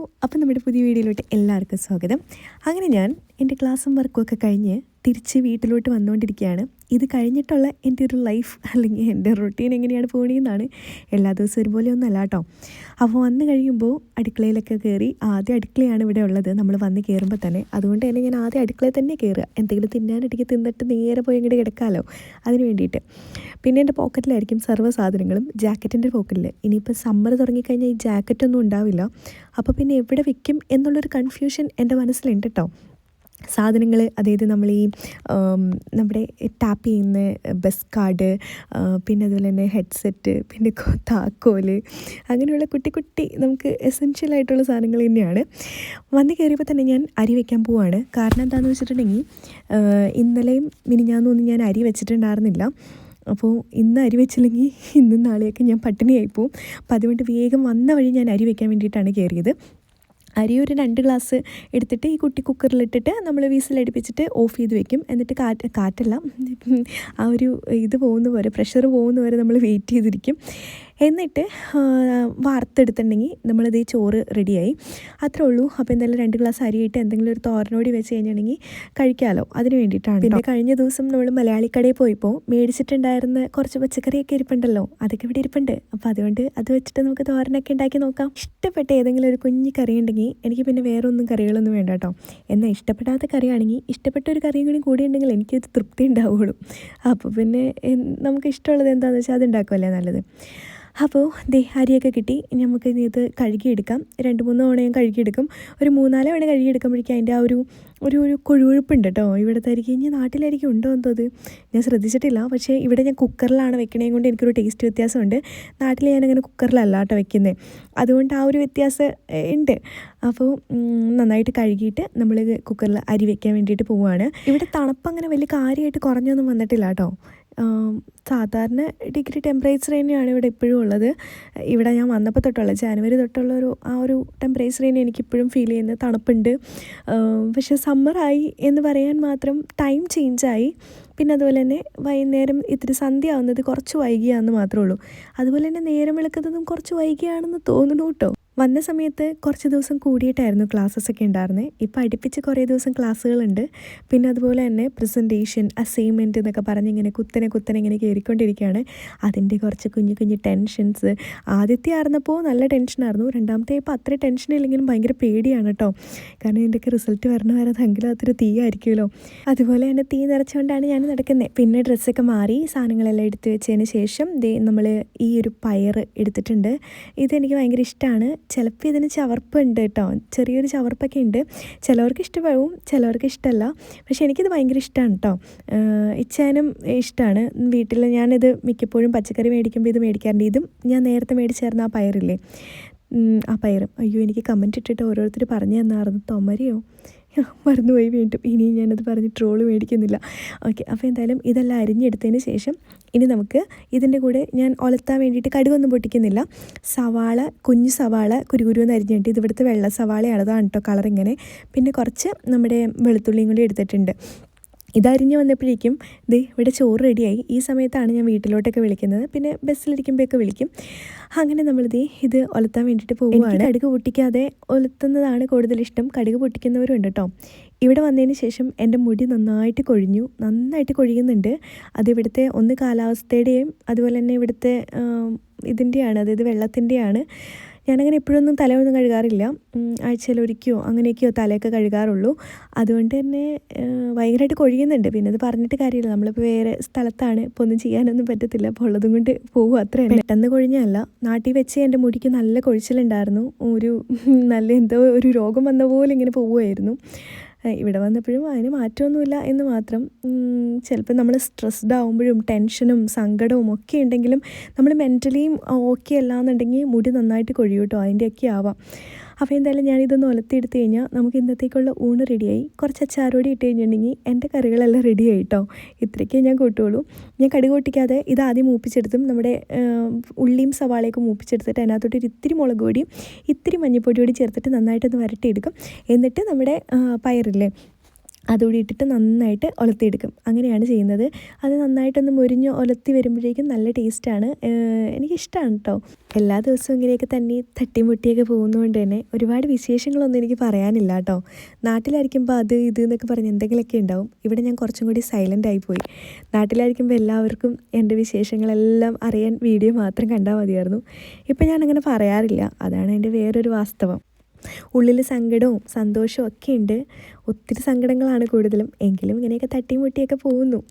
അപ്പം നമ്മുടെ പുതിയ വീഡിയോയിലോട്ട് എല്ലാവർക്കും സ്വാഗതം. അങ്ങനെ ഞാൻ എന്റെ ക്ലാസ്സും വർക്കും ഒക്കെ കഴിഞ്ഞ് തിരിച്ച് വീട്ടിലോട്ട് വന്നുകൊണ്ടിരിക്കുകയാണ്. ഇത് കഴിഞ്ഞിട്ടുള്ള എന്റെ ഒരു ലൈഫ് അല്ലെങ്കിൽ എന്റെ റൊട്ടീൻ എങ്ങനെയാണ് പോണിയെന്നാണ് എല്ലാ ദിവസവും ഒരുപോലെ ഒന്നല്ല കേട്ടോ. അപ്പോൾ വന്നു കഴിയുമ്പോൾ അടുക്കളയിലൊക്കെ കയറി ആദ്യം അടുക്കളയാണ് ഇവിടെ ഉള്ളത്. നമ്മൾ വന്ന് കയറുമ്പോൾ തന്നെ. അതുകൊണ്ട് തന്നെ ഞാൻ ആദ്യം അടുക്കളയിൽ തന്നെ കയറുക. എന്തെങ്കിലും തിന്നാനിടയ്ക്ക് തിന്നിട്ട് നേരെ പോയി ഇങ്ങോട്ട് കിടക്കാമല്ലോ അതിന് വേണ്ടിയിട്ട്. പിന്നെ എന്റെ പോക്കറ്റിലായിരിക്കും സർവ സാധനങ്ങളും. ജാക്കറ്റിന്റെ പോക്കറ്റിൽ ഇനിയിപ്പോൾ സമ്മർ തുടങ്ങിക്കഴിഞ്ഞാൽ ഈ ജാക്കറ്റൊന്നും ഉണ്ടാവില്ല. അപ്പോൾ പിന്നെ എവിടെ വെക്കും എന്നുള്ളൊരു കൺഫ്യൂഷൻ എന്റെ മനസ്സിലുണ്ട് കേട്ടോ. സാധനങ്ങൾ അതായത് നമ്മൾ ഈ നമ്മുടെ ടാപ്പ് ചെയ്യുന്ന ബസ് കാർഡ് പിന്നെ അതുപോലെ തന്നെ ഹെഡ്സെറ്റ് പിന്നെ താക്കോൽ അങ്ങനെയുള്ള കുട്ടി കുട്ടി നമുക്ക് എസെൻഷ്യൽ ആയിട്ടുള്ള സാധനങ്ങൾ തന്നെയാണ്. വന്ന് കയറിയപ്പോൾ തന്നെ ഞാൻ അരി വയ്ക്കാൻ പോവാണ്. കാരണം എന്താണെന്ന് വെച്ചിട്ടുണ്ടെങ്കിൽ ഇന്നലെയും മിനിഞ്ഞാന്നൊന്നും ഞാൻ അരി വെച്ചിട്ടുണ്ടായിരുന്നില്ല. അപ്പോൾ ഇന്ന് അരി വെച്ചില്ലെങ്കിൽ ഇന്നും നാളെയൊക്കെ ഞാൻ പട്ടിണിയായി പോവും. അപ്പോൾ അതുകൊണ്ട് വേഗം വന്ന വഴി ഞാൻ അരി വെക്കാൻ വേണ്ടിയിട്ടാണ് കയറിയത്. അരി ഒരു രണ്ട് ഗ്ലാസ് എടുത്തിട്ട് ഈ കുട്ടി കുക്കറിലിട്ടിട്ട് നമ്മൾ വീസിലടിപ്പിച്ചിട്ട് ഓഫ് ചെയ്ത് വെക്കും. എന്നിട്ട് കാറ്റ് കാറ്റല്ല ആ ഒരു ഇത് പോകുന്ന വരെ പ്രഷർ പോകുന്ന വരെ നമ്മൾ വെയിറ്റ് ചെയ്തിരിക്കും. എന്നിട്ട് വാർത്തെടുത്തിട്ടുണ്ടെങ്കിൽ നമ്മളിത് ഈ ചോറ് റെഡിയായി. അത്രേ ഉള്ളൂ. അപ്പോൾ എന്തായാലും രണ്ട് ഗ്ലാസ് അരിയിട്ട് എന്തെങ്കിലും ഒരു തോരനോടി വെച്ച് കഴിഞ്ഞിട്ടുണ്ടെങ്കിൽ കഴിക്കാമല്ലോ അതിന് വേണ്ടിയിട്ടാണ് പിന്നെ കഴിഞ്ഞ ദിവസം നമ്മൾ മലയാളിക്കടയിൽ പോയപ്പോൾ മേടിച്ചിട്ടുണ്ടായിരുന്ന കുറച്ച് പച്ചക്കറിയൊക്കെ ഇരിപ്പുണ്ടല്ലോ. അതൊക്കെ ഇവിടെ ഇരിപ്പുണ്ട്. അപ്പോൾ അതുകൊണ്ട് അത് വെച്ചിട്ട് നമുക്ക് തോരനൊക്കെ ഉണ്ടാക്കി നോക്കാം. ഇഷ്ടപ്പെട്ട ഏതെങ്കിലും ഒരു കുഞ്ഞു കറി ഉണ്ടെങ്കിൽ എനിക്ക് പിന്നെ വേറെ ഒന്നും കറികളൊന്നും വേണ്ട കേട്ടോ. എന്നാൽ ഇഷ്ടപ്പെടാത്ത കറിയാണെങ്കിൽ ഇഷ്ടപ്പെട്ട ഒരു കറിയും കൂടി കൂടി ഉണ്ടെങ്കിൽ എനിക്ക് തൃപ്തി ഉണ്ടാവുള്ളൂ. അപ്പോൾ പിന്നെ നമുക്ക് ഇഷ്ടമുള്ളത് എന്താണെന്ന് വെച്ചാൽ അത് ഉണ്ടാക്കുമല്ലേ നല്ലത്. അപ്പോൾ ദേ അരിയൊക്കെ കിട്ടി. ഇനി നമുക്ക് ഇനി ഇത് കഴുകിയെടുക്കാം. രണ്ട് മൂന്ന് തവണ ഞാൻ കഴുകിയെടുക്കും. ഒരു മൂന്നാൽ തവണ കഴുകിയെടുക്കുമ്പോഴേക്കും അതിന്റെ ആ ഒരു ഒരു ഒരു കൊഴുവഴുപ്പുണ്ട് കേട്ടോ. ഇവിടുത്തെ അരിക്ക് ഇനി നാട്ടിലായിരിക്കും ഉണ്ടോ എന്തോ അത് ഞാൻ ശ്രദ്ധിച്ചിട്ടില്ല. പക്ഷേ ഇവിടെ ഞാൻ കുക്കറിലാണ് വെക്കണേ കൊണ്ട് എനിക്കൊരു ടേസ്റ്റ് വ്യത്യാസമുണ്ട്. നാട്ടിൽ ഞാനങ്ങനെ കുക്കറിലല്ല കേട്ടോ വെക്കുന്നത് അതുകൊണ്ട് ആ ഒരു വ്യത്യാസം ഉണ്ട്. അപ്പോൾ നന്നായിട്ട് കഴുകിയിട്ട് നമ്മൾ കുക്കറിൽ അരി വെക്കാൻ വേണ്ടിയിട്ട് പോവുകയാണ് ഇവിടെ തണുപ്പ് അങ്ങനെ വലിയ കാര്യമായിട്ട് കുറഞ്ഞൊന്നും വന്നിട്ടില്ല കേട്ടോ. സാധാരണ ഡിഗ്രി ടെമ്പറേച്ചർ തന്നെയാണ് ഇവിടെ ഇപ്പോഴും ഉള്ളത്. ഇവിടെ ഞാൻ വന്നപ്പോൾ തൊട്ടുള്ള ജാനുവരി തൊട്ടുള്ള ഒരു ആ ഒരു ടെമ്പറേച്ചർ തന്നെ എനിക്കിപ്പോഴും ഫീൽ ചെയ്യുന്നത് തണുപ്പുണ്ട്. പക്ഷേ സമ്മറായി എന്ന് പറയാൻ മാത്രം ടൈം ചേഞ്ചായി പിന്നെ അതുപോലെ തന്നെ വൈകുന്നേരം ഇത്തിരി സന്ധ്യ ആവുന്നത് കുറച്ച് വൈകിയാണെന്ന് മാത്രമേ ഉള്ളൂ. അതുപോലെ തന്നെ നേരം വിളക്കുന്നതും കുറച്ച് വൈകിയാണെന്ന് തോന്നുന്നു കേട്ടോ. വന്ന സമയത്ത് കുറച്ച് ദിവസം കൂടിയിട്ടായിരുന്നു ക്ലാസ്സസ് ഒക്കെ ഉണ്ടായിരുന്നത് ഇപ്പോൾ അടുപ്പിച്ച് കുറേ ദിവസം ക്ലാസ്സുകളുണ്ട് പിന്നെ അതുപോലെ തന്നെ പ്രസന്റേഷൻ അസൈൻമെന്റ് എന്നൊക്കെ പറഞ്ഞ് ഇങ്ങനെ കുത്തനെ കുത്തനെ ഇങ്ങനെ കയറിക്കൊണ്ടിരിക്കുകയാണ് അതിന്റെ കുറച്ച് കുഞ്ഞു കുഞ്ഞു ടെൻഷൻസ് ആദ്യത്തെ ആയിരുന്നപ്പോൾ നല്ല ടെൻഷനായിരുന്നു രണ്ടാമത്തെ ഇപ്പോൾ അത്ര ടെൻഷൻ ഇല്ലെങ്കിലും ഭയങ്കര പേടിയാണ് കേട്ടോ കാരണം ഇതിന്റെയൊക്കെ റിസൾട്ട് വരണ വരെ തീ ആയിരിക്കുമല്ലോ അതുപോലെ തന്നെ തീ നിറച്ചുകൊണ്ടാണ് ഞാൻ നടക്കുന്നത് പിന്നെ ഡ്രസ്സൊക്കെ മാറി സാധനങ്ങളെല്ലാം എടുത്തു വെച്ചതിന് ശേഷം നമ്മൾ ഈ ഒരു പയർ എടുത്തിട്ടുണ്ട്. ഇതെനിക്ക് ഭയങ്കര ഇഷ്ടമാണ് ചിലപ്പോൾ ഇതിന് ചവർപ്പുണ്ട് കേട്ടോ ചെറിയൊരു ചവർപ്പൊക്കെ ഉണ്ട് ചിലവർക്ക് ഇഷ്ടപ്പെടും ചിലവർക്ക് ഇഷ്ടമല്ല പക്ഷേ എനിക്കിത് ഭയങ്കര ഇഷ്ടമാണ് കേട്ടോ ഇച്ചാനും ഇഷ്ടമാണ് വീട്ടിൽ ഞാനിത് മിക്കപ്പോഴും പച്ചക്കറി മേടിക്കുമ്പോൾ ഇത് മേടിക്കാറുണ്ട്. ഇതും ഞാൻ നേരത്തെ മേടിച്ചായിരുന്ന ആ പയറില്ലേ? ആ പയറും. അയ്യോ എനിക്ക് കമന്റ് ഇട്ടിട്ട് ഓരോരുത്തർ പറഞ്ഞു തന്നായിരുന്നു. തൊമരയോ? മറന്നുപോയി വീണ്ടും. ഇനി ഞാനത് പറഞ്ഞ് ട്രോൾ മേടിക്കുന്നില്ല. ഓക്കെ അപ്പോൾ എന്തായാലും ഇതെല്ലാം അരിഞ്ഞെടുത്തതിന് ശേഷം ഇനി നമുക്ക് ഇതിന്റെ കൂടെ ഞാൻ ഒലത്താൻ വേണ്ടിയിട്ട് കടുകൊന്നും പൊട്ടിക്കുന്നില്ല. സവാള കുഞ്ഞു സവാള കുരുകുരുവെന്ന് അരിഞ്ഞിട്ട് ഇത് ഇവിടുത്തെ വെള്ള സവാളയാണ്. അതാണ് കേട്ടോ കളർ ഇങ്ങനെ. പിന്നെ കുറച്ച് നമ്മുടെ വെളുത്തുള്ളിയും കൂടി എടുത്തിട്ടുണ്ട്. ഇതരിഞ്ഞ് വന്നപ്പോഴേക്കും ദേ ഇവിടെ ചോറ് റെഡിയായി ഈ സമയത്താണ് ഞാൻ വീട്ടിലോട്ടൊക്കെ വിളിക്കുന്നത്. പിന്നെ ബസ്സിലിരിക്കുമ്പോഴൊക്കെ വിളിക്കും. അങ്ങനെ നമ്മൾ ഇത് ഒലത്താൻ വേണ്ടിയിട്ട് പോവുകയാണ് കടുക് പൊട്ടിക്കാതെ ഒലത്തുന്നതാണ് കൂടുതൽ ഇഷ്ടം കടുക് പൊട്ടിക്കുന്നവരും ഉണ്ട് കേട്ടോ ഇവിടെ വന്നതിന് ശേഷം എന്റെ മുടി നന്നായിട്ട് കൊഴിഞ്ഞു. നന്നായിട്ട് കൊഴിയുന്നുണ്ട്. അത് ഇവിടുത്തെ ഒന്ന് കാലാവസ്ഥയുടെയും അതുപോലെ തന്നെ ഇവിടുത്തെ ഇതിന്റെയാണ് അതായത് വെള്ളത്തിന്റെയാണ്. ഞാനങ്ങനെ എപ്പോഴൊന്നും തലയൊന്നും കഴുകാറില്ല. ആഴ്ചയിലൊരിക്കയോ അങ്ങനെയൊക്കെയോ തലയൊക്കെ കഴുകാറുള്ളൂ. അതുകൊണ്ട് തന്നെ ഭയങ്കരമായിട്ട് കൊഴിയുന്നുണ്ട്. പിന്നെ അത് പറഞ്ഞിട്ട് കാര്യമില്ല. നമ്മളിപ്പോൾ വേറെ സ്ഥലത്താണ്. ഇപ്പോൾ ഒന്നും ചെയ്യാനൊന്നും പറ്റത്തില്ല. അപ്പോൾ ഉള്ളതും കൊണ്ട് പോകും അത്ര പെട്ടെന്ന് കൊഴിഞ്ഞല്ല നാട്ടിൽ വെച്ച് എന്റെ മുടിക്ക് നല്ല കൊഴിച്ചിലുണ്ടായിരുന്നു. ഒരു നല്ല എന്തോ ഒരു രോഗം വന്ന പോലെ ഇങ്ങനെ പോവുമായിരുന്നു. ഇവിടെ വന്നപ്പോഴും അതിന് മാറ്റമൊന്നുമില്ല എന്ന് മാത്രം. ചിലപ്പോൾ നമ്മൾ സ്ട്രെസ്ഡ് ആകുമ്പോഴും ടെൻഷനും സങ്കടവും ഒക്കെ ഉണ്ടെങ്കിലും നമ്മൾ മെന്റലിയും ഓക്കെ അല്ല എന്നുണ്ടെങ്കിൽ മുടി നന്നായിട്ട് കൊഴിയൂട്ടോ അതിന്റെയൊക്കെ ആവാം. അപ്പോൾ എന്തായാലും ഞാനിതൊന്ന് ഒലത്തിയെടുത്ത് കഴിഞ്ഞാൽ നമുക്ക് ഇന്നത്തേക്കുള്ള ഊണ് റെഡിയായി. കുറച്ച് അച്ചാറോടി ഇട്ട് കഴിഞ്ഞിട്ടുണ്ടെങ്കിൽ എന്റെ കറികളെല്ലാം റെഡിയായി കേട്ടോ ഇത്രയ്ക്കേ ഞാൻ കൂട്ടുള്ളൂ. ഞാൻ കടുക് പൊട്ടിക്കാതെ ഇത് ആദ്യം മൂപ്പിച്ചെടുത്തും നമ്മുടെ ഉള്ളിയും സവാളയൊക്കെ മൂപ്പിച്ചെടുത്തിട്ട് അതിനകത്തോട്ട് ഒരു ഇത്തിരി മുളക് പൊടിയും ഇത്തിരി മഞ്ഞൾപ്പൊടി ചേർത്തിട്ട് നന്നായിട്ടൊന്ന് വരട്ടിയെടുക്കും. എന്നിട്ട് നമ്മുടെ പയറില്ലേ അതുകൂടി ഇട്ടിട്ട് നന്നായിട്ട് ഒലത്തിയെടുക്കും. അങ്ങനെയാണ് ചെയ്യുന്നത്. അത് നന്നായിട്ടൊന്ന് മുരിഞ്ഞ് ഒലത്തി വരുമ്പോഴേക്കും നല്ല ടേസ്റ്റാണ്. എനിക്കിഷ്ടമാണ് കേട്ടോ എല്ലാ ദിവസവും ഇങ്ങനെയൊക്കെ തന്നെ തട്ടിമുട്ടിയൊക്കെ പോകുന്നതുകൊണ്ട് തന്നെ ഒരുപാട് വിശേഷങ്ങളൊന്നും എനിക്ക് പറയാനില്ല കേട്ടോ നാട്ടിലായിരിക്കുമ്പോൾ അത് ഇത് എന്നൊക്കെ പറഞ്ഞ് എന്തെങ്കിലുമൊക്കെ ഉണ്ടാവും. ഇവിടെ ഞാൻ കുറച്ചും കൂടി സൈലന്റ് ആയിപ്പോയി നാട്ടിലായിരിക്കുമ്പോൾ എല്ലാവർക്കും എന്റെ വിശേഷങ്ങളെല്ലാം അറിയാൻ വീഡിയോ മാത്രം കണ്ടാൽ മതിയായിരുന്നു. ഇപ്പം ഞാനങ്ങനെ പറയാറില്ല. അതാണ് എന്റെ വേറൊരു വാസ്തവം. ഉള്ളിൽ സങ്കടവും സന്തോഷവും ഒക്കെ ഉണ്ട്. ഒത്തിരി സങ്കടങ്ങളാണ് കൂടുതലും. എങ്കിലും ഇങ്ങനെയൊക്കെ തട്ടിമുട്ടിയൊക്കെ പോകുന്നു.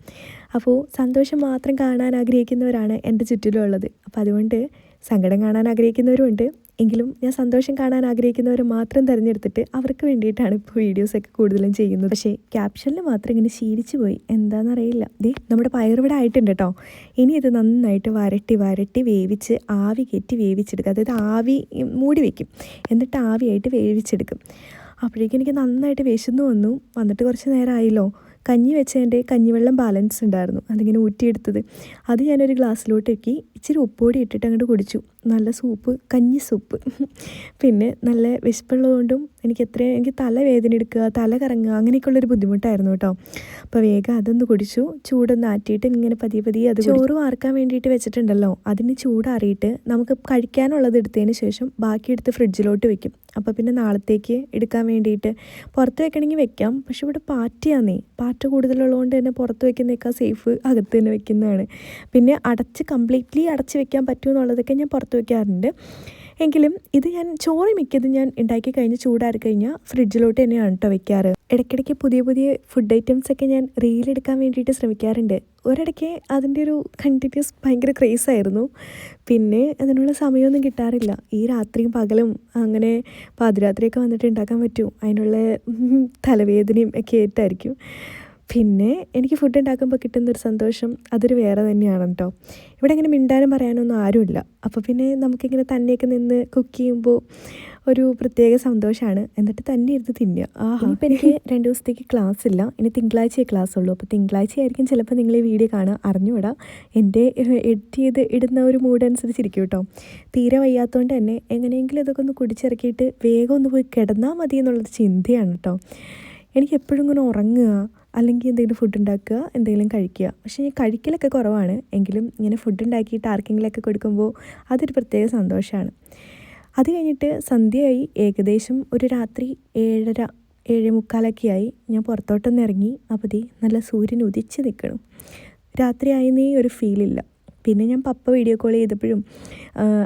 അപ്പോൾ സന്തോഷം മാത്രം കാണാൻ ആഗ്രഹിക്കുന്നവരാണ് എന്റെ ചുറ്റിലുള്ളത്. അപ്പോൾ അതുകൊണ്ട് സങ്കടം കാണാൻ ആഗ്രഹിക്കുന്നവരുമുണ്ട്. എങ്കിലും ഞാൻ സന്തോഷം കാണാൻ ആഗ്രഹിക്കുന്നവരെ മാത്രം തിരഞ്ഞെടുത്തിട്ട് അവർക്ക് വേണ്ടിയിട്ടാണ് ഇപ്പോൾ വീഡിയോസൊക്കെ കൂടുതലും ചെയ്യുന്നത്. പക്ഷേ ക്യാപ്ഷനിൽ മാത്രം ഇങ്ങനെ ശീലിച്ചു പോയി. എന്താണെന്നറിയില്ല ദേ നമ്മുടെ പയറിവിടെ ആയിട്ടുണ്ട് കേട്ടോ ഇനി ഇത് നന്നായിട്ട് വരട്ടി വരട്ടി വേവിച്ച് ആവി കയറ്റി വേവിച്ചെടുക്കുക. അതായത് ആവി മൂടി വയ്ക്കും എന്നിട്ട് ആവിയായിട്ട് വേവിച്ചെടുക്കും. അപ്പോഴേക്കും എനിക്ക് നന്നായിട്ട് വിശന്നു വന്നു. വന്നിട്ട് കുറച്ച് നേരമായല്ലോ. കഞ്ഞി വെച്ചതിന്റെ കഞ്ഞിവെള്ളം ബാലൻസ് ഉണ്ടായിരുന്നു. അതിങ്ങനെ ഊറ്റിയെടുത്തത്. അത് ഞാനൊരു ഗ്ലാസ്സിലോട്ട് വെക്കി ഇച്ചിരി ഉപ്പോടി ഇട്ടിട്ട് അങ്ങോട്ട് കുടിച്ചു. നല്ല സൂപ്പ് കഞ്ഞി സൂപ്പ് പിന്നെ നല്ല വിശപ്പുള്ളതുകൊണ്ടും എനിക്ക് എത്രയും എനിക്ക് തല വേദന എടുക്കുക തല കറങ്ങുക അങ്ങനെയൊക്കെയുള്ളൊരു ബുദ്ധിമുട്ടായിരുന്നു കേട്ടോ. അപ്പോൾ വേഗം അതൊന്ന് കുടിച്ചു. ചൂടൊന്ന് ആറ്റിയിട്ട് ഇങ്ങനെ പതിയെ പതിയെ അത് ചോറ് വാർക്കാൻ വേണ്ടിയിട്ട് വെച്ചിട്ടുണ്ടല്ലോ. അതിന് ചൂടാറിയിട്ട് നമുക്ക് കഴിക്കാനുള്ളത് എടുത്തതിന് ശേഷം ബാക്കി എടുത്ത് ഫ്രിഡ്ജിലോട്ട് വെക്കും. അപ്പോൾ പിന്നെ നാളത്തേക്ക് എടുക്കാൻ വേണ്ടിയിട്ട് പുറത്ത് വെക്കണമെങ്കിൽ വെക്കാം. പക്ഷെ ഇവിടെ പാറ്റയാന്നേ. പാറ്റ കൂടുതലുള്ളതുകൊണ്ട് തന്നെ പുറത്ത് വെക്കുന്നേക്കാൾ സേഫ് അകത്ത് തന്നെ വെക്കുന്നതാണ്. പിന്നെ അടച്ച് കംപ്ലീറ്റ്ലി അടച്ച് വെക്കാൻ പറ്റുമെന്നുള്ളതൊക്കെ ഞാൻ പുറത്ത് വെക്കാറുണ്ട്. എങ്കിലും ഇത് ഞാൻ ചോറ് മിക്കതും ഞാൻ ഉണ്ടാക്കി കഴിഞ്ഞ് ചൂടാറി കഴിഞ്ഞാൽ ഫ്രിഡ്ജിലോട്ട് തന്നെയാണ് കേട്ടോ വെക്കാറ്. ഇടയ്ക്കിടയ്ക്ക് പുതിയ പുതിയ ഫുഡ് ഐറ്റംസ് ഒക്കെ ഞാൻ റീലെടുക്കാൻ വേണ്ടിയിട്ട് ശ്രമിക്കാറുണ്ട്. ഒരിടയ്ക്ക് അതിന്റെ ഒരു കണ്ടിന്യൂസ് ഭയങ്കര ക്രേസ് ആയിരുന്നു. പിന്നെ അതിനുള്ള സമയമൊന്നും കിട്ടാറില്ല. ഈ രാത്രിയും പകലും അങ്ങനെ പാതിരാത്രിയൊക്കെ വന്നിട്ട് ഉണ്ടാക്കാൻ പറ്റും. അതിനുള്ള തലവേദനയും ഒക്കെ ആയിട്ടായിരിക്കും. പിന്നെ എനിക്ക് ഫുഡ് ഉണ്ടാക്കുമ്പോൾ കിട്ടുന്നൊരു സന്തോഷം അതൊരു വേറെ തന്നെയാണ് കേട്ടോ ഇവിടെ ഇങ്ങനെ മിണ്ടാനും പറയാനൊന്നും ആരുമില്ല. അപ്പോൾ പിന്നെ നമുക്കിങ്ങനെ തന്നെയൊക്കെ നിന്ന് കുക്ക് ചെയ്യുമ്പോൾ ഒരു പ്രത്യേക സന്തോഷമാണ് എന്നിട്ട് തന്നെ ഇരുന്ന് തിന്നുക. ആ ഇപ്പം എനിക്ക് രണ്ട് ദിവസത്തേക്ക് ക്ലാസ് ഇല്ല. ഇനി തിങ്കളാഴ്ചയേ ക്ലാസ് ഉള്ളൂ. അപ്പോൾ തിങ്കളാഴ്ച ആയിരിക്കും ചിലപ്പോൾ നിങ്ങൾ ഈ വീഡിയോ കാണുക. അറിഞ്ഞുവിടാം എന്റെ എഡിറ്റ് ചെയ്ത് ഇടുന്ന ഒരു മൂഡ് അനുസരിച്ചിരിക്കും കേട്ടോ തീരെ വയ്യാത്തതുകൊണ്ട് തന്നെ എങ്ങനെയെങ്കിലും ഇതൊക്കെ ഒന്ന് കുടിച്ചിറക്കിയിട്ട് വേഗം ഒന്ന് പോയി കിടന്നാൽ മതി എന്നുള്ളൊരു ചിന്തയാണ് കേട്ടോ എനിക്ക് എപ്പോഴും ഇങ്ങനെ ഉറങ്ങുക അല്ലെങ്കിൽ എന്തെങ്കിലും ഫുഡ് ഉണ്ടാക്കുക എന്തെങ്കിലും കഴിക്കുക. പക്ഷേ ഞാൻ കഴിക്കലൊക്കെ കുറവാണ്. എങ്കിലും ഇങ്ങനെ ഫുഡ് ഉണ്ടാക്കിയിട്ട് ആർക്കെങ്കിലുമൊക്കെ കൊടുക്കുമ്പോൾ അതൊരു പ്രത്യേക സന്തോഷമാണ് അത് കഴിഞ്ഞിട്ട് സന്ധ്യയായി. ഏകദേശം ഒരു രാത്രി ഏഴര ഏഴ് മുക്കാലൊക്കെയായി ഞാൻ പുറത്തോട്ടൊന്ന് ഇറങ്ങി. അപ്പോൾ നല്ല സൂര്യൻ ഉദിച്ച് നിൽക്കണം. രാത്രിയായെന്നേ ഒരു ഫീലില്ല പിന്നെ ഞാൻ പപ്പ വീഡിയോ കോൾ ചെയ്തപ്പോഴും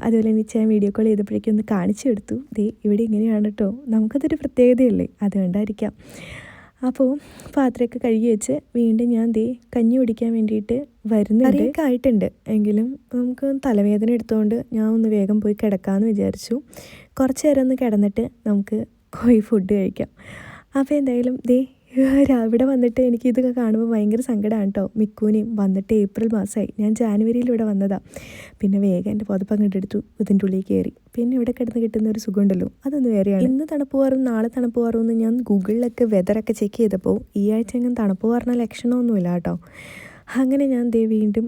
അതുപോലെ ഞാൻ വീഡിയോ കോൾ ചെയ്തപ്പോഴേക്കും ഒന്ന് കാണിച്ചു കൊടുത്തു. ദേ ഇവിടെ ഇങ്ങനെയാണ് കേട്ടോ നമുക്കതൊരു പ്രത്യേകതയല്ലേ? അതുകൊണ്ടായിരിക്കാം. അപ്പോൾ പാത്രമൊക്കെ കഴുകി വെച്ച് വീണ്ടും ഞാൻ ദേ കഞ്ഞി കുടിക്കാൻ വേണ്ടിയിട്ട് വരുന്നുണ്ട്. കറിയൊക്കെ ആയിട്ടുണ്ട്. എങ്കിലും നമുക്ക് തലവേദന എടുത്തുകൊണ്ട് ഞാൻ ഒന്ന് വേഗം പോയി കിടക്കാമെന്ന് വിചാരിച്ചു. കുറച്ച് നേരം ഒന്ന് കിടന്നിട്ട് നമുക്ക് പോയി ഫുഡ് കഴിക്കാം. അപ്പോൾ എന്തായാലും ദേ ഇവിടെ വന്നിട്ട് എനിക്ക് ഇതൊക്കെ കാണുമ്പോൾ ഭയങ്കര സങ്കടമാണ് കേട്ടോ. മിക്കൂനെയും വന്നിട്ട് ഏപ്രിൽ മാസമായി. ഞാൻ ജാനുവരിയിൽ ഇവിടെ വന്നതാണ് പിന്നെ വേഗം എന്റെ പുതപ്പം എടുത്തു. ഇതിന്റെ ഉള്ളിൽ കയറി. പിന്നെ ഇവിടെ കിടന്ന് കിട്ടുന്ന ഒരു സുഖമുണ്ടല്ലോ. അതൊന്ന് വേറെയാണ്. ഇന്ന് തണുപ്പ് മാറും നാളെ തണുപ്പ് മാറും ഞാൻ ഗൂഗിളിലൊക്കെ വെതറൊക്കെ ചെക്ക് ചെയ്തപ്പോൾ ഈ ആഴ്ച എങ്ങനെ തണുപ്പ് മാറുന്ന ലക്ഷണമൊന്നുമില്ല കേട്ടോ. അങ്ങനെ ഞാൻ ദേ വീണ്ടും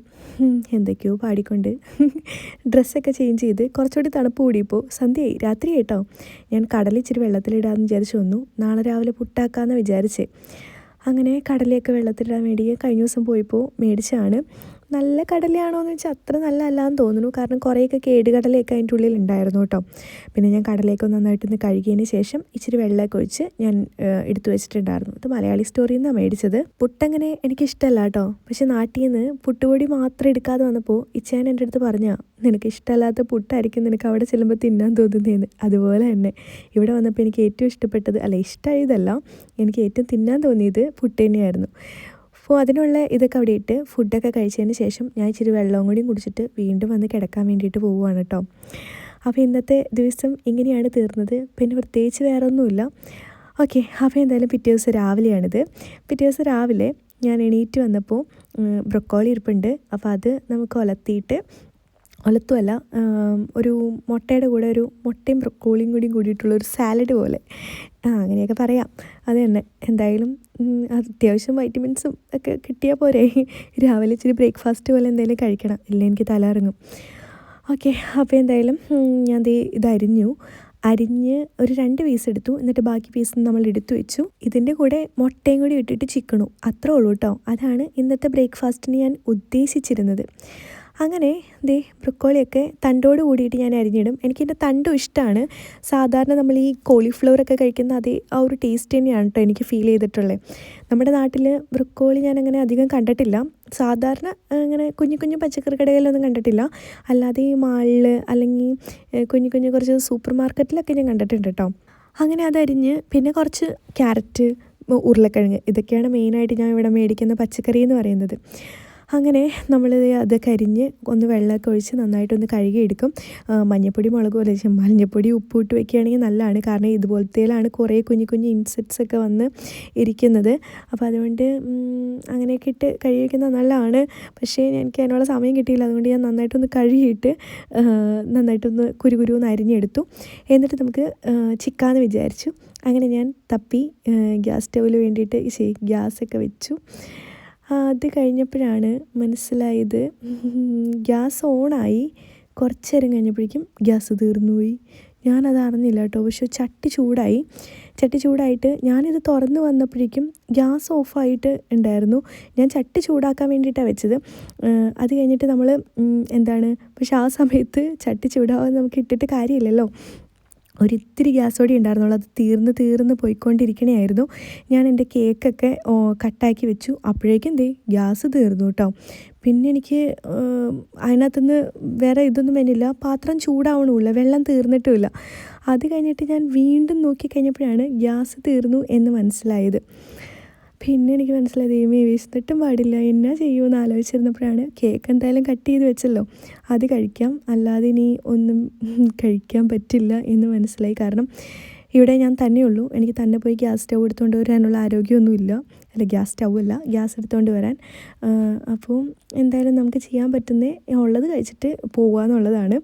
എന്തൊക്കെയോ പാടിക്കൊണ്ട് ഡ്രസ്സൊക്കെ ചേഞ്ച് ചെയ്ത് കുറച്ചുകൂടി തണുപ്പ് കൂടിയപ്പോൾ സന്ധ്യയായി. രാത്രി കേട്ടോ ഞാൻ കടലിച്ചിരി വെള്ളത്തിലിടാമെന്ന് വിചാരിച്ചു വന്നു. നാളെ രാവിലെ പുട്ടാക്കാമെന്ന് വിചാരിച്ചേ. അങ്ങനെ കടലയൊക്കെ വെള്ളത്തിലിടാൻ വേണ്ടി കഴിഞ്ഞ ദിവസം പോയപ്പോൾ മേടിച്ചാണ് നല്ല കടലയാണോ എന്ന് വെച്ചാൽ അത്ര നല്ല അല്ലാന്ന് തോന്നുന്നു. കാരണം കുറേയൊക്കെ കേടുകടലയൊക്കെ അതിന്റെ ഉള്ളിൽ ഉണ്ടായിരുന്നു കേട്ടോ. പിന്നെ ഞാൻ കടലയൊക്കെ നന്നായിട്ടൊന്ന് കഴുകിയതിന് ശേഷം ഇച്ചിരി വെള്ളമൊക്കെ ഒഴിച്ച് ഞാൻ എടുത്തു വെച്ചിട്ടുണ്ടായിരുന്നു. ഇത് മലയാളി സ്റ്റോറിയിൽ നിന്നാണ് മേടിച്ചത്. പുട്ടങ്ങനെ എനിക്കിഷ്ടമല്ല കേട്ടോ. പക്ഷെ നാട്ടിൽ നിന്ന് പുട്ടുപൊടി മാത്രം എടുക്കാതെ വന്നപ്പോൾ ഇച്ചാൻ എന്റെ അടുത്ത് പറഞ്ഞാൽ നിനക്ക് ഇഷ്ടമല്ലാത്ത പുട്ടായിരിക്കും നിനക്ക് അവിടെ ചെല്ലുമ്പോൾ തിന്നാൻ തോന്നുന്നതെന്ന് അതുപോലെ തന്നെ ഇവിടെ വന്നപ്പോൾ എനിക്ക് ഏറ്റവും ഇഷ്ടപ്പെട്ടത് അല്ല ഇഷ്ടമായതല്ല എനിക്ക് ഏറ്റവും തിന്നാൻ തോന്നിയത് പുട്ട് തന്നെയായിരുന്നു. അപ്പോൾ അതിനുള്ള ഇതൊക്കെ അവിടെ ഇട്ട് ഫുഡൊക്കെ കഴിച്ചതിന് ശേഷം ഞാൻ ഇച്ചിരി വെള്ളവും കൂടിയും കുടിച്ചിട്ട് വീണ്ടും വന്ന് കിടക്കാൻ വേണ്ടിയിട്ട് പോവുകയാണ് കേട്ടോ. അപ്പോൾ ഇന്നത്തെ ദിവസം ഇങ്ങനെയാണ് തീർന്നത്. പിന്നെ പ്രത്യേകിച്ച് വേറെ ഒന്നുമില്ല ഓക്കെ അപ്പോൾ എന്തായാലും പിറ്റേ ദിവസം രാവിലെയാണിത്. പിറ്റേ ദിവസം രാവിലെ ഞാൻ എണീറ്റ് വന്നപ്പോൾ ബ്രൊക്കോളി ഇരിപ്പുണ്ട്. അപ്പോൾ അത് നമുക്ക് ഒലത്തിയിട്ട് ഒലത്തുമല്ല ഒരു മുട്ടയുടെ കൂടെ ഒരു മുട്ടയും ബ്രൊക്കോളിയും കൂടിയും കൂടിയിട്ടുള്ള ഒരു സാലഡ് പോലെ. ആ അങ്ങനെയൊക്കെ പറയാം. അത് തന്നെ. എന്തായാലും അത്യാവശ്യം വൈറ്റമിൻസും ഒക്കെ കിട്ടിയാൽ പോരെ. രാവിലെ ഇച്ചിരി ബ്രേക്ക്ഫാസ്റ്റ് പോലെ എന്തെങ്കിലും കഴിക്കണം. ഇല്ല എനിക്ക് തല ഇറങ്ങും ഓക്കെ അപ്പോൾ എന്തായാലും ഞാൻ ഇത് അരിഞ്ഞു. അരിഞ്ഞ് ഒരു രണ്ട് പീസ് എടുത്തു. എന്നിട്ട് ബാക്കി പീസ് നമ്മൾ എടുത്തു വെച്ചു. ഇതിന്റെ കൂടെ മുട്ടയും കൂടി ഇട്ടിട്ട് ചിക്കണു. അത്രേ ഉള്ളൂ കേട്ടോ അതാണ് ഇന്നത്തെ ബ്രേക്ക്ഫാസ്റ്റിന് ഞാൻ ഉദ്ദേശിച്ചിരുന്നത്. അങ്ങനെ ദേ ബ്രൊക്കോളിയൊക്കെ തണ്ടോട് കൂടിയിട്ട് ഞാൻ അരിഞ്ഞിടും. എനിക്കെന്റെ തണ്ടും ഇഷ്ടമാണ് സാധാരണ നമ്മൾ ഈ കോളിഫ്ലവറൊക്കെ കഴിക്കുന്ന അതേ ആ ഒരു ടേസ്റ്റ് തന്നെയാണ് കേട്ടോ എനിക്ക് ഫീൽ ചെയ്തിട്ടുള്ളത് നമ്മുടെ നാട്ടിൽ ബ്രൊക്കോളി ഞാൻ അങ്ങനെ അധികം കണ്ടിട്ടില്ല. സാധാരണ അങ്ങനെ കുഞ്ഞു കുഞ്ഞു പച്ചക്കറി കടകളിലൊന്നും കണ്ടിട്ടില്ല. അല്ലാതെ ഈ മാളിൽ അല്ലെങ്കിൽ കുഞ്ഞു കുഞ്ഞു കുറച്ച് സൂപ്പർ മാർക്കറ്റിലൊക്കെ ഞാൻ കണ്ടിട്ടുണ്ട് കേട്ടോ അങ്ങനെ അതരിഞ്ഞ് പിന്നെ കുറച്ച് ക്യാരറ്റ് ഉരുളക്കിഴങ്ങ് ഇതൊക്കെയാണ് മെയിനായിട്ട് ഞാൻ ഇവിടെ മേടിക്കുന്ന പച്ചക്കറി എന്ന് പറയുന്നത്. അങ്ങനെ നമ്മൾ അതൊക്കെ അരിഞ്ഞ് ഒന്ന് വെള്ളമൊക്കെ ഒഴിച്ച് നന്നായിട്ടൊന്ന് കഴുകിയെടുക്കും. മഞ്ഞപ്പൊടി മുളക് പോലെ മഞ്ഞപ്പൊടി ഉപ്പ് ഇട്ട് വെക്കുകയാണെങ്കിൽ നല്ലതാണ്. കാരണം ഇതുപോലത്തേലാണ് കുറേ കുഞ്ഞു കുഞ്ഞു ഇൻസെക്ട്സ് ഒക്കെ വന്ന് ഇരിക്കുന്നത്. അപ്പോൾ അതുകൊണ്ട് അങ്ങനെയൊക്കെ ഇട്ട് കഴുകി വയ്ക്കുന്നത് നല്ലതാണ്. പക്ഷേ എനിക്ക് അതിനുള്ള സമയം കിട്ടിയില്ല. അതുകൊണ്ട് ഞാൻ നന്നായിട്ടൊന്ന് കഴുകിയിട്ട് നന്നായിട്ടൊന്ന് കുരു കുരു ഒന്ന് അരിഞ്ഞെടുത്തു. എന്നിട്ട് നമുക്ക് ചിക്കാന്ന് വിചാരിച്ചു. അങ്ങനെ ഞാൻ തപ്പി ഗ്യാസ് സ്റ്റൗവിൽ വേണ്ടിയിട്ട് ഗ്യാസ് ഗ്യാസൊക്കെ വെച്ചു. അത് കഴിഞ്ഞപ്പോഴാണ് മനസ്സിലായത്. ഗ്യാസ് ഓണായി. കുറച്ച് നേരം കഴിഞ്ഞപ്പോഴേക്കും ഗ്യാസ് തീർന്നുപോയി. ഞാനത് അറിഞ്ഞില്ല കേട്ടോ. പക്ഷെ ചട്ടി ചൂടായി. ചട്ടി ചൂടായിട്ട് ഞാനിത് തുറന്ന് വന്നപ്പോഴേക്കും ഗ്യാസ് ഓഫായിട്ട് ഉണ്ടായിരുന്നു. ഞാൻ ചട്ടി ചൂടാക്കാൻ വേണ്ടിയിട്ടാണ് വെച്ചത്. അത് കഴിഞ്ഞിട്ട് നമ്മൾ എന്താണ് പക്ഷെ ആ സമയത്ത് ചട്ടി ചൂടാവാൻ നമുക്ക് ഇട്ടിട്ട് കാര്യമില്ലല്ലോ. ഒരിത്തിരി ഗ്യാസ് പൊടി ഉണ്ടായിരുന്നുള്ളൂ. അത് തീർന്ന് തീർന്ന് പോയിക്കൊണ്ടിരിക്കണമായിരുന്നു ഞാൻ എന്റെ കേക്കൊക്കെ കട്ടാക്കി വെച്ചു. അപ്പോഴേക്കും ദേ ഗ്യാസ് തീർന്നു കേട്ടോ പിന്നെ എനിക്ക് അതിനകത്തുനിന്ന് വേറെ ഇതൊന്നും വേണില്ല പാത്രം ചൂടാവണമില്ല. വെള്ളം തീർന്നിട്ടുമില്ല. അത് കഴിഞ്ഞിട്ട് ഞാൻ വീണ്ടും നോക്കിക്കഴിഞ്ഞപ്പോഴാണ് ഗ്യാസ് തീർന്നു എന്ന് മനസ്സിലായത്. പിന്നെ എനിക്ക് മനസ്സിലായത് ഈ വിശന്നിട്ടും പാടില്ല. എന്നാ ചെയ്യുമെന്ന് ആലോചിച്ചിരുന്നപ്പോഴാണ് കേക്ക് എന്തായാലും കട്ട് ചെയ്ത് വെച്ചല്ലോ. അത് കഴിക്കാം. അല്ലാതെ ഇനി ഒന്നും കഴിക്കാൻ പറ്റില്ല എന്ന് മനസ്സിലായി. കാരണം ഇവിടെ ഞാൻ തന്നെയുള്ളൂ എനിക്ക് തന്നെ പോയി ഗ്യാസ് സ്റ്റൗ എടുത്തുകൊണ്ട് വരാനുള്ള ആരോഗ്യമൊന്നുമില്ല. അല്ല ഗ്യാസ് സ്റ്റൗ അല്ല ഗ്യാസ് എടുത്തുകൊണ്ട് വരാൻ. അപ്പോൾ എന്തായാലും നമുക്ക് ചെയ്യാൻ പറ്റുന്നേ ഉള്ളത് കഴിച്ചിട്ട് പോകുക എന്നുള്ളതാണ്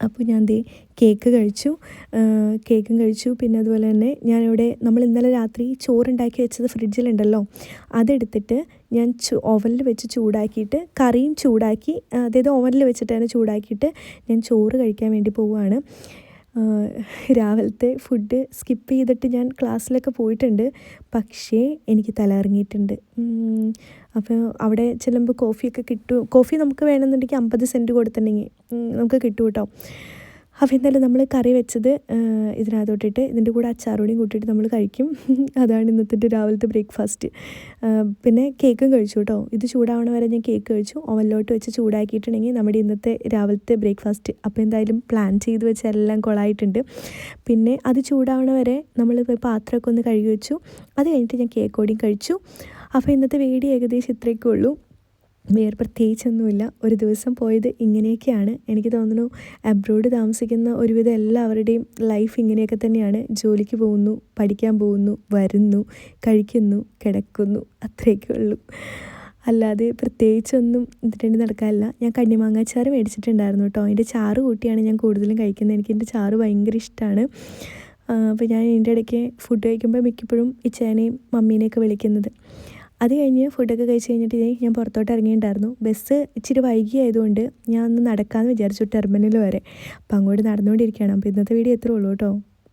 അപ്പോൾ ഞാൻ ദേ കേക്ക് കഴിച്ചു. കേക്കും കഴിച്ചു. പിന്നെ അതുപോലെ തന്നെ ഞാനിവിടെ നമ്മൾ ഇന്നലെ രാത്രി ചോറുണ്ടാക്കി വെച്ചത് ഫ്രിഡ്ജിലുണ്ടല്ലോ. അതെടുത്തിട്ട് ഞാൻ ഓവനിൽ വെച്ച് ചൂടാക്കിയിട്ട് കറിയും ചൂടാക്കി അതായത് ഓവനിൽ വെച്ചിട്ട് തന്നെ ചൂടാക്കിയിട്ട് ഞാൻ ചോറ് കഴിക്കാൻ വേണ്ടി പോവുകയാണ്. രാവിലത്തെ ഫുഡ് സ്കിപ്പ് ചെയ്തിട്ട് ഞാൻ ക്ലാസ്സിലൊക്കെ പോയിട്ടുണ്ട്. പക്ഷേ എനിക്ക് തല ഇറങ്ങിയിട്ടുണ്ട് അപ്പോൾ അവിടെ ചെല്ലുമ്പോൾ കോഫിയൊക്കെ കിട്ടും കോഫി നമുക്ക് വേണമെന്നുണ്ടെങ്കിൽ അമ്പത് സെന്റ് കൊടുത്തിട്ടുണ്ടെങ്കിൽ നമുക്ക് കിട്ടും കേട്ടോ അപ്പോൾ എന്തായാലും നമ്മൾ കറി വെച്ചത് ഇതിനകത്തോട്ടിട്ട് ഇതിന്റെ കൂടെ അച്ചാറോടെയും കൂട്ടിയിട്ട് നമ്മൾ കഴിക്കും. അതാണ് ഇന്നത്തെ രാവിലത്തെ ബ്രേക്ക്ഫാസ്റ്റ്. പിന്നെ കേക്കും കഴിച്ചു കേട്ടോ. ഇത് ചൂടാവണ വരെ ഞാൻ കേക്ക് കഴിച്ചു. ഓവനിലോട്ട് വെച്ച് ചൂടാക്കിയിട്ടുണ്ടെങ്കിൽ നമ്മുടെ ഇന്നത്തെ രാവിലത്തെ ബ്രേക്ക്ഫാസ്റ്റ്. അപ്പോൾ എന്തായാലും പ്ലാൻ ചെയ്ത് വെച്ച എല്ലാം കൊളായിട്ടുണ്ട്. പിന്നെ അത് ചൂടാവണ വരെ നമ്മൾ പാത്രമൊക്കെ ഒന്ന് കഴുകി വെച്ചു. അത് കഴിഞ്ഞിട്ട് ഞാൻ കേക്ക് കഴിച്ചു. അപ്പോൾ ഇന്നത്തെ വീഡിയോ ഏകദേശം ഇത്രയൊക്കെ ഉള്ളൂ. വേറെ പ്രത്യേകിച്ചൊന്നുമില്ല. ഒരു ദിവസം പോയത് ഇങ്ങനെയൊക്കെയാണ്. എനിക്ക് തോന്നുന്നു അബ്രോഡ് താമസിക്കുന്ന ഒരുവിധം എല്ലാവരുടെയും ലൈഫ് ഇങ്ങനെയൊക്കെ തന്നെയാണ്. ജോലിക്ക് പോകുന്നു പഠിക്കാൻ പോകുന്നു വരുന്നു കഴിക്കുന്നു കിടക്കുന്നു അത്രയൊക്കെ ഉള്ളൂ. അല്ലാതെ പ്രത്യേകിച്ചൊന്നും ഇതിന്റെ നടക്കാറില്ല. ഞാൻ കണ്ണിമാങ്ങാച്ചാറ് മേടിച്ചിട്ടുണ്ടായിരുന്നു കേട്ടോ. അതിന്റെ ചാറ് കൂട്ടിയാണ് ഞാൻ കൂടുതലും കഴിക്കുന്നത്. എനിക്ക് എന്റെ ചാറ് ഭയങ്കര ഇഷ്ടമാണ്. അപ്പോൾ ഞാൻ ഇതിന്റെ ഇടയ്ക്ക് ഫുഡ് കഴിക്കുമ്പോൾ മിക്കപ്പോഴും ഇച്ചേനെയും മമ്മീനെയൊക്കെ വിളിക്കുന്നത്. അത് കഴിഞ്ഞ് ഫുഡൊക്കെ കഴിച്ച് കഴിഞ്ഞിട്ട് ഞാൻ പുറത്തോട്ട് ഇറങ്ങിയിട്ടുണ്ടായിരുന്നു. ബസ് ഇച്ചിരി വൈകി ആയതുകൊണ്ട് ഞാൻ ഒന്ന് നടക്കാമെന്ന് വിചാരിച്ചു ടെർമിനൽ വരെ. അപ്പോൾ അങ്ങോട്ട് നടന്നുകൊണ്ടിരിക്കുകയാണ്. അപ്പോൾ ഇന്നത്തെ വീഡിയോ എത്ര ഉള്ളൂ കേട്ടോ.